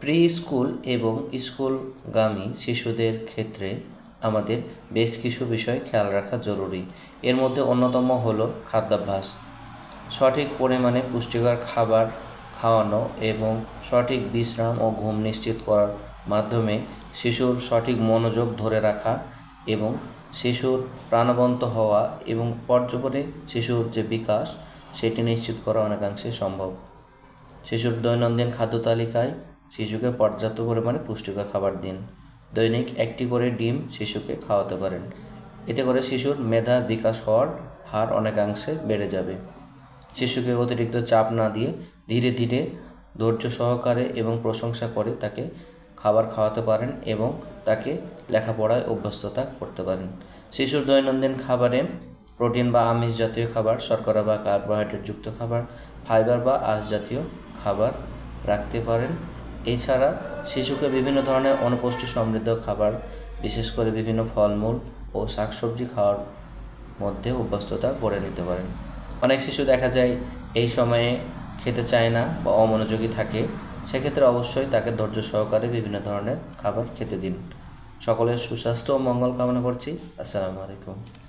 Pre school এবং স্কুলগামী শিশুদের ক্ষেত্রে আমাদের বেশ কিছু বিষয় খেয়াল রাখা জরুরি। এর মধ্যে অন্যতম হলো খাদ্যাভ্যাস। সঠিক পরিমাণে পুষ্টিকর খাবার খাওয়ানো এবং সঠিক বিশ্রাম ও ঘুম নিশ্চিত করার মাধ্যমে শিশুর সঠিক মনোযোগ ধরে রাখা এবং শিশুর প্রাণবন্ত হওয়া এবং পর্যপরে শিশুর যে বিকাশ, সেটি নিশ্চিত করা অনেকাংশে সম্ভব। শিশুর দৈনন্দিন খাদ্য তালিকায় শিশুকে পর্যাপ্ত পরিমাণে পুষ্টিকর খাবার দিন। দৈনিক একটি করে ডিম শিশুকে খাওয়াতে পারেন। এতে করে শিশুর মেধা বিকাশ হওয়ার হার অনেকাংশে বেড়ে যাবে। শিশুকে অতিরিক্ত চাপ না দিয়ে ধীরে ধীরে ধৈর্য সহকারে এবং প্রশংসা করে তাকে খাবার খাওয়াতে পারেন এবং তাকে লেখাপড়ায় অভ্যস্ততা করতে পারেন। শিশুর দৈনন্দিন খাবারে প্রোটিন বা আমিষ জাতীয় খাবার, শর্করা বা কার্বোহাইড্রেট যুক্ত খাবার, ফাইবার বা আঁশ জাতীয় খাবার রাখতে পারেন। এছাড়া শিশুকে বিভিন্ন ধরনের অনুপুষ্টি সমৃদ্ধ খাবার, বিশেষ করে বিভিন্ন ফলমূল ও শাকসবজি খাওয়ার মধ্যে অভ্যস্ততা গড়ে নিতে পারেন। অনেক শিশু দেখা যায় এই সময়ে খেতে চায় না বা অমনোযোগী থাকে, সেক্ষেত্রে অবশ্যই তাকে ধৈর্য সহকারে বিভিন্ন ধরনের খাবার খেতে দিন। সকলের সুস্বাস্থ্য ও মঙ্গল কামনা করছি। আসসালামু আলাইকুম।